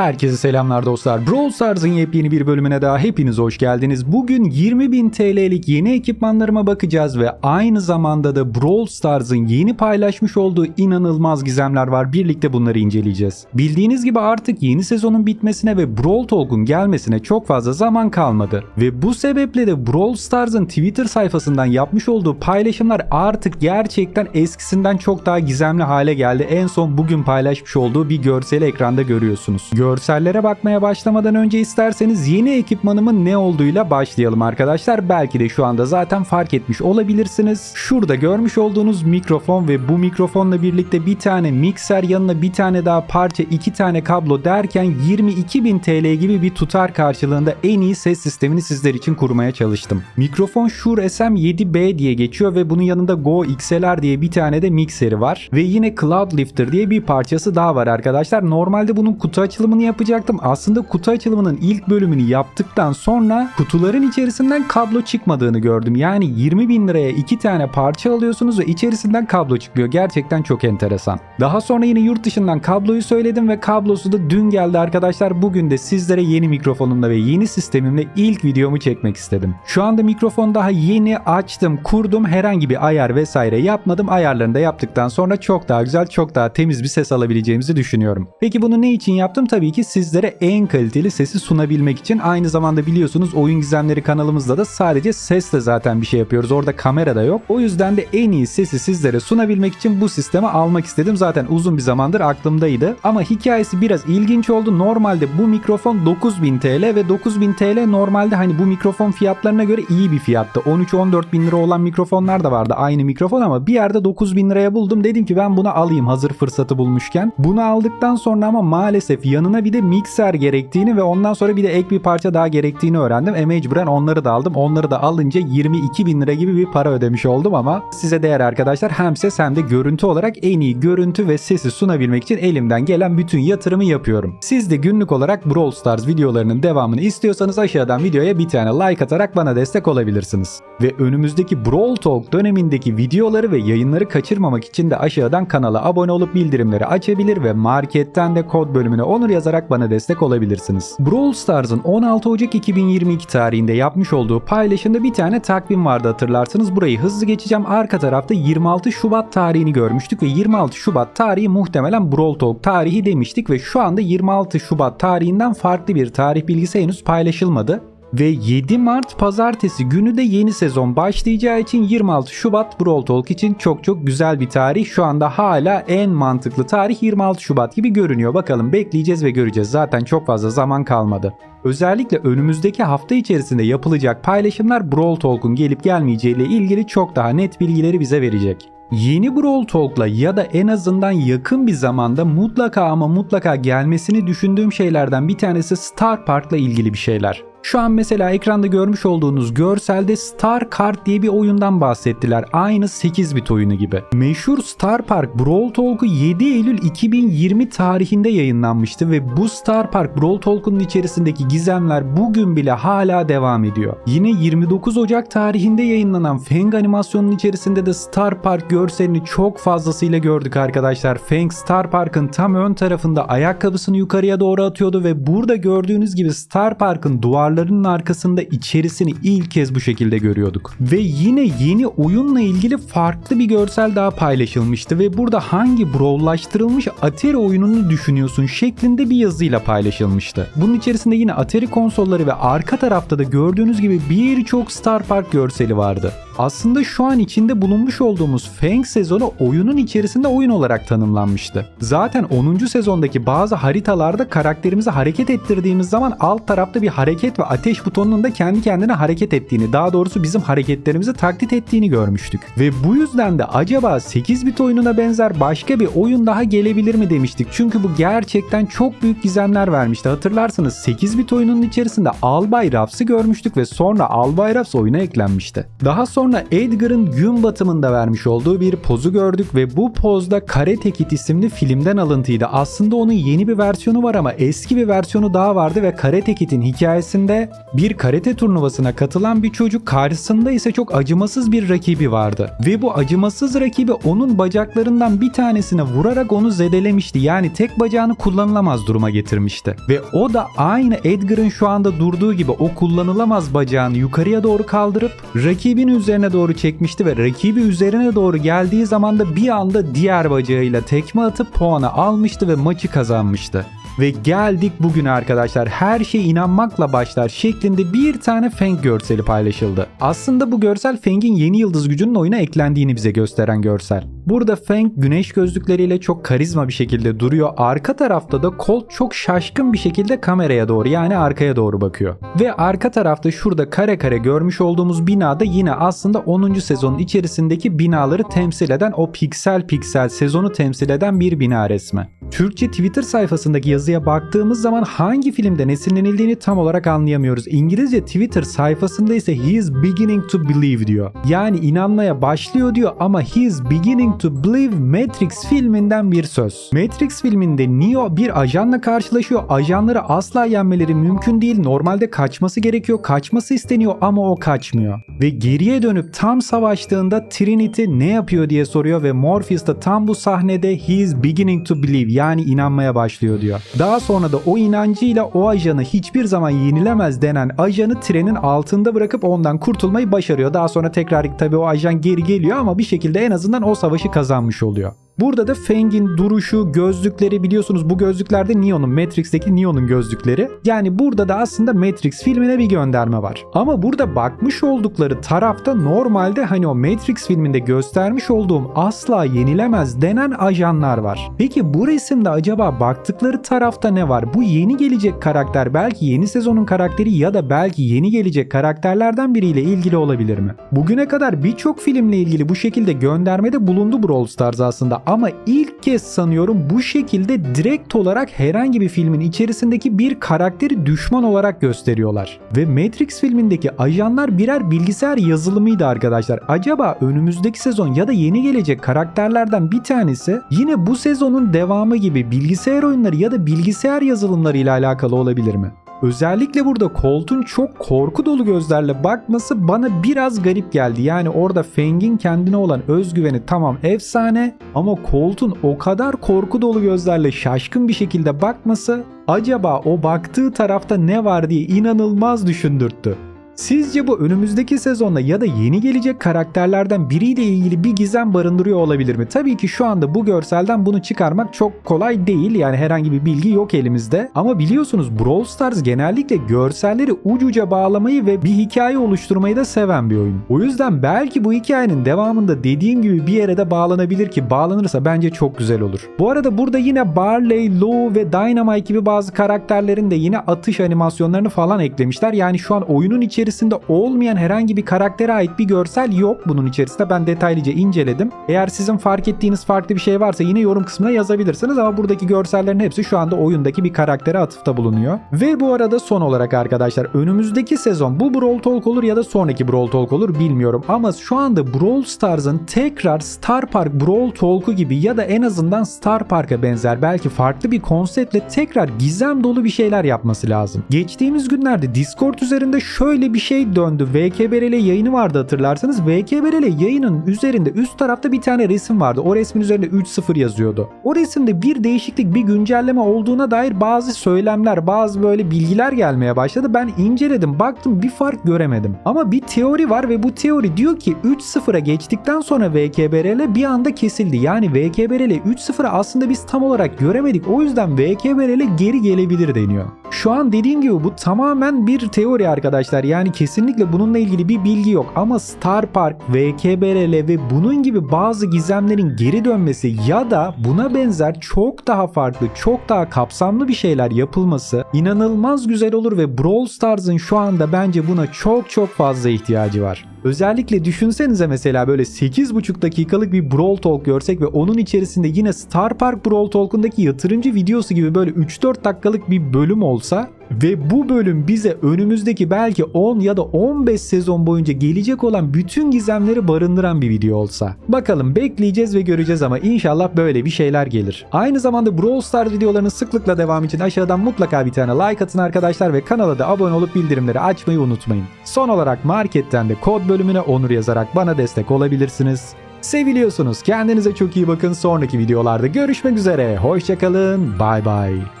Herkese selamlar dostlar. Brawl Stars'ın yepyeni bir bölümüne daha hepiniz hoş geldiniz. Bugün 20.000 TL'lik yeni ekipmanlarıma bakacağız ve aynı zamanda da Brawl Stars'ın yeni paylaşmış olduğu inanılmaz gizemler var. Birlikte bunları inceleyeceğiz. Bildiğiniz gibi artık yeni sezonun bitmesine ve Brawl Talk'un gelmesine çok fazla zaman kalmadı. Ve bu sebeple de Brawl Stars'ın Twitter sayfasından yapmış olduğu paylaşımlar artık gerçekten eskisinden çok daha gizemli hale geldi. En son bugün paylaşmış olduğu bir görseli ekranda görüyorsunuz. Görsellere bakmaya başlamadan önce isterseniz yeni ekipmanımın ne olduğuyla başlayalım arkadaşlar. Belki de şu anda zaten fark etmiş olabilirsiniz. Şurada görmüş olduğunuz mikrofon ve bu mikrofonla birlikte bir tane mikser yanına bir tane daha parça iki tane kablo derken 22.000 TL gibi bir tutar karşılığında en iyi ses sistemini sizler için kurmaya çalıştım. Mikrofon Shure SM7B diye geçiyor ve bunun yanında Go XLR diye bir tane de mikseri var. Ve yine Cloud Lifter diye bir parçası daha var arkadaşlar. Normalde bunun kutu açılımını yapacaktım. Aslında kutu açılımının ilk bölümünü yaptıktan sonra kutuların içerisinden kablo çıkmadığını gördüm. Yani 20 bin liraya iki tane parça alıyorsunuz ve içerisinden kablo çıkıyor. Gerçekten çok enteresan. Daha sonra yine yurt dışından kabloyu söyledim ve kablosu da dün geldi arkadaşlar. Bugün de sizlere yeni mikrofonumla ve yeni sistemimle ilk videomu çekmek istedim. Şu anda mikrofon daha yeni açtım, kurdum. Herhangi bir ayar vesaire yapmadım. Ayarlarını da yaptıktan sonra çok daha güzel, çok daha temiz bir ses alabileceğimizi düşünüyorum. Peki bunu ne için yaptım? Tabii ki sizlere en kaliteli sesi sunabilmek için. Aynı zamanda biliyorsunuz Oyun Gizemleri kanalımızda da sadece sesle zaten bir şey yapıyoruz. Orada kamera da yok. O yüzden de en iyi sesi sizlere sunabilmek için bu sistemi almak istedim. Zaten uzun bir zamandır aklımdaydı. Ama hikayesi biraz ilginç oldu. Normalde bu mikrofon 9000 TL ve 9000 TL normalde hani bu mikrofon fiyatlarına göre iyi bir fiyattı. 13-14 bin lira olan mikrofonlar da vardı aynı mikrofon ama bir yerde 9000 liraya buldum. Dedim ki ben bunu alayım hazır fırsatı bulmuşken. Bunu aldıktan sonra ama maalesef yanına bir de mikser gerektiğini ve ondan sonra bir de ek bir parça daha gerektiğini öğrendim. E mecburen onları da aldım. Onları da alınca 22 bin lira gibi bir para ödemiş oldum ama size değer arkadaşlar hem ses hem de görüntü olarak en iyi görüntü ve sesi sunabilmek için elimden gelen bütün yatırımı yapıyorum. Siz de günlük olarak Brawl Stars videolarının devamını istiyorsanız aşağıdan videoya bir tane like atarak bana destek olabilirsiniz. Ve önümüzdeki Brawl Talk dönemindeki videoları ve yayınları kaçırmamak için de aşağıdan kanala abone olup bildirimleri açabilir ve marketten de kod bölümüne onur yazarak bana destek olabilirsiniz. Brawl Stars'ın 16 Ocak 2022 tarihinde yapmış olduğu paylaşımda bir tane takvim vardı hatırlarsınız. Burayı hızlı geçeceğim. Arka tarafta 26 Şubat tarihini görmüştük ve 26 Şubat tarihi muhtemelen Brawl Talk tarihi demiştik ve şu anda 26 Şubat tarihinden farklı bir tarih bilgisi henüz paylaşılmadı. Ve 7 Mart pazartesi günü de yeni sezon başlayacağı için 26 Şubat Brawl Talk için çok çok güzel bir tarih. Şu anda hala en mantıklı tarih 26 Şubat gibi görünüyor. Bakalım bekleyeceğiz ve göreceğiz. Zaten çok fazla zaman kalmadı. Özellikle önümüzdeki hafta içerisinde yapılacak paylaşımlar Brawl Talk'un gelip gelmeyeceği ile ilgili çok daha net bilgileri bize verecek. Yeni Brawl Talk'la ya da en azından yakın bir zamanda mutlaka ama mutlaka gelmesini düşündüğüm şeylerden bir tanesi Star Park'la ilgili bir şeyler. Şu an mesela ekranda görmüş olduğunuz görselde Star Kart diye bir oyundan bahsettiler. Aynı 8 bit oyunu gibi. Meşhur Star Park Brawl Talk'u 7 Eylül 2020 tarihinde yayınlanmıştı ve bu Star Park Brawl Talk'un içerisindeki gizemler bugün bile hala devam ediyor. Yine 29 Ocak tarihinde yayınlanan Fang animasyonunun içerisinde de Star Park görselini çok fazlasıyla gördük arkadaşlar. Fang Star Park'ın tam ön tarafında ayakkabısını yukarıya doğru atıyordu ve burada gördüğünüz gibi Star Park'ın duvar duvarlarının arkasında içerisini ilk kez bu şekilde görüyorduk. Ve yine yeni oyunla ilgili farklı bir görsel daha paylaşılmıştı ve burada hangi brawllaştırılmış Atari oyununu düşünüyorsun şeklinde bir yazıyla paylaşılmıştı. Bunun içerisinde yine Atari konsolları ve arka tarafta da gördüğünüz gibi birçok Star Park görseli vardı. Aslında şu an içinde bulunmuş olduğumuz Fang sezonu oyunun içerisinde oyun olarak tanımlanmıştı. Zaten 10. sezondaki bazı haritalarda karakterimizi hareket ettirdiğimiz zaman alt tarafta bir hareket ve ateş butonunun da kendi kendine hareket ettiğini, daha doğrusu bizim hareketlerimizi taklit ettiğini görmüştük. Ve bu yüzden de acaba 8 bit oyununa benzer başka bir oyun daha gelebilir mi demiştik. Çünkü bu gerçekten çok büyük gizemler vermişti. Hatırlarsınız 8 bit oyunun içerisinde Albay Raps'ı görmüştük ve sonra Albay Raps oyuna eklenmişti. Daha sonra Edgar'ın gün batımında vermiş olduğu bir pozu gördük ve bu pozda Karate Kid isimli filmden alıntıydı. Aslında onun yeni bir versiyonu var ama eski bir versiyonu daha vardı ve Karate Kid'in hikayesinde içerisinde bir karate turnuvasına katılan bir çocuk karşısında ise çok acımasız bir rakibi vardı. Ve bu acımasız rakibi onun bacaklarından bir tanesine vurarak onu zedelemişti. Yani tek bacağını kullanılamaz duruma getirmişti. Ve o da aynı Edgar'ın şu anda durduğu gibi o kullanılamaz bacağını yukarıya doğru kaldırıp rakibin üzerine doğru çekmişti ve rakibi üzerine doğru geldiği zaman da bir anda diğer bacağıyla tekme atıp puanı almıştı ve maçı kazanmıştı. Ve geldik bugün arkadaşlar her şey inanmakla başlar şeklinde bir tane Feng görseli paylaşıldı. Aslında bu görsel Feng'in yeni yıldız gücünün oyuna eklendiğini bize gösteren görsel. Burada Feng güneş gözlükleriyle çok karizma bir şekilde duruyor. Arka tarafta da Colt çok şaşkın bir şekilde kameraya doğru yani arkaya doğru bakıyor. Ve arka tarafta şurada kare kare görmüş olduğumuz binada yine aslında 10. sezonun içerisindeki binaları temsil eden o piksel piksel sezonu temsil eden bir bina resmi. Türkçe Twitter sayfasındaki yazıya baktığımız zaman hangi filmden esinlenildiğini tam olarak anlayamıyoruz. İngilizce Twitter sayfasında ise he is beginning to believe diyor. Yani inanmaya başlıyor diyor ama he is beginning to believe Matrix filminden bir söz. Matrix filminde Neo bir ajanla karşılaşıyor. Ajanları asla yenmeleri mümkün değil. Normalde kaçması gerekiyor. Kaçması isteniyor ama o kaçmıyor. Ve geriye dönüp tam savaştığında Trinity ne yapıyor diye soruyor ve Morpheus da tam bu sahnede he is beginning to believe yani inanmaya başlıyor diyor. Daha sonra da o inancıyla o ajanı hiçbir zaman yenilemez denen ajanı trenin altında bırakıp ondan kurtulmayı başarıyor. Daha sonra tekrar tabii o ajan geri geliyor ama bir şekilde en azından o savaşı kazanmış oluyor. Burada da Feng'in duruşu, gözlükleri biliyorsunuz bu gözlükler de Neo'nun, Matrix'teki Neo'nun gözlükleri. Yani burada da aslında Matrix filmine bir gönderme var. Ama burada bakmış oldukları tarafta normalde hani o Matrix filminde göstermiş olduğum asla yenilemez denen ajanlar var. Peki bu resimde acaba baktıkları tarafta ne var? Bu yeni gelecek karakter belki yeni sezonun karakteri ya da belki yeni gelecek karakterlerden biriyle ilgili olabilir mi? Bugüne kadar birçok filmle ilgili bu şekilde göndermede bulundu Brawl Stars aslında ama ilk kez sanıyorum bu şekilde direkt olarak herhangi bir filmin içerisindeki bir karakteri düşman olarak gösteriyorlar. Ve Matrix filmindeki ajanlar birer bilgisayar yazılımıydı arkadaşlar. Acaba önümüzdeki sezon ya da yeni gelecek karakterlerden bir tanesi yine bu sezonun devamı gibi bilgisayar oyunları ya da bilgisayar yazılımları ile alakalı olabilir mi? Özellikle burada Colt'un çok korku dolu gözlerle bakması bana biraz garip geldi. Yani orada Feng'in kendine olan özgüveni tamam efsane ama Colt'un o kadar korku dolu gözlerle şaşkın bir şekilde bakması acaba o baktığı tarafta ne var diye inanılmaz düşündürttü. Sizce bu önümüzdeki sezonda ya da yeni gelecek karakterlerden biriyle ilgili bir gizem barındırıyor olabilir mi? Tabii ki şu anda bu görselden bunu çıkarmak çok kolay değil. Yani herhangi bir bilgi yok elimizde. Ama biliyorsunuz Brawl Stars genellikle görselleri ucuca bağlamayı ve bir hikaye oluşturmayı da seven bir oyun. O yüzden belki bu hikayenin devamında dediğim gibi bir yere de bağlanabilir ki bağlanırsa bence çok güzel olur. Bu arada burada yine Barley, Lou ve Dynamite gibi bazı karakterlerin de yine atış animasyonlarını falan eklemişler. Yani şu an oyunun içerisinde olmayan herhangi bir karaktere ait bir görsel yok bunun içerisinde. Ben detaylıca inceledim. Eğer sizin fark ettiğiniz farklı bir şey varsa yine yorum kısmına yazabilirsiniz ama buradaki görsellerin hepsi şu anda oyundaki bir karaktere atıfta bulunuyor. Ve bu arada son olarak arkadaşlar önümüzdeki sezon bu Brawl Talk olur ya da sonraki Brawl Talk olur bilmiyorum ama şu anda Brawl Stars'ın tekrar Star Park Brawl Talk'u gibi ya da en azından Star Park'a benzer belki farklı bir konseptle tekrar gizem dolu bir şeyler yapması lazım. Geçtiğimiz günlerde Discord üzerinde şöyle bir şey döndü. VKBRL yayını vardı hatırlarsanız. VKBRL yayının üzerinde üst tarafta bir tane resim vardı. O resmin üzerinde 3.0 yazıyordu. O resimde bir değişiklik, bir güncelleme olduğuna dair bazı söylemler, bazı böyle bilgiler gelmeye başladı. Ben inceledim, baktım bir fark göremedim. Ama bir teori var ve bu teori diyor ki 3.0'a geçtikten sonra VKBRL bir anda kesildi. Yani VKBRL 3.0'a aslında biz tam olarak göremedik. O yüzden VKBRL geri gelebilir deniyor. Şu an dediğim gibi bu tamamen bir teori arkadaşlar. Yani kesinlikle bununla ilgili bir bilgi yok. Ama Star Park, VKBRL ve bunun gibi bazı gizemlerin geri dönmesi ya da buna benzer çok daha farklı, çok daha kapsamlı bir şeyler yapılması inanılmaz güzel olur ve Brawl Stars'ın şu anda bence buna çok çok fazla ihtiyacı var. Özellikle düşünsenize mesela böyle 8,5 dakikalık bir Brawl Talk görsek ve onun içerisinde yine Star Park Brawl Talk'undaki yatırımcı videosu gibi böyle 3-4 dakikalık bir bölüm olsa Ve bu bölüm bize önümüzdeki belki 10 ya da 15 sezon boyunca gelecek olan bütün gizemleri barındıran bir video olsa. Bakalım bekleyeceğiz ve göreceğiz ama inşallah böyle bir şeyler gelir. Aynı zamanda Brawl Stars videolarının sıklıkla devam için aşağıdan mutlaka bir tane like atın arkadaşlar ve kanala da abone olup bildirimleri açmayı unutmayın. Son olarak marketten de kod bölümüne onur yazarak bana destek olabilirsiniz. Seviliyorsunuz. Kendinize çok iyi bakın. Sonraki videolarda görüşmek üzere. Hoşçakalın. Bay bay.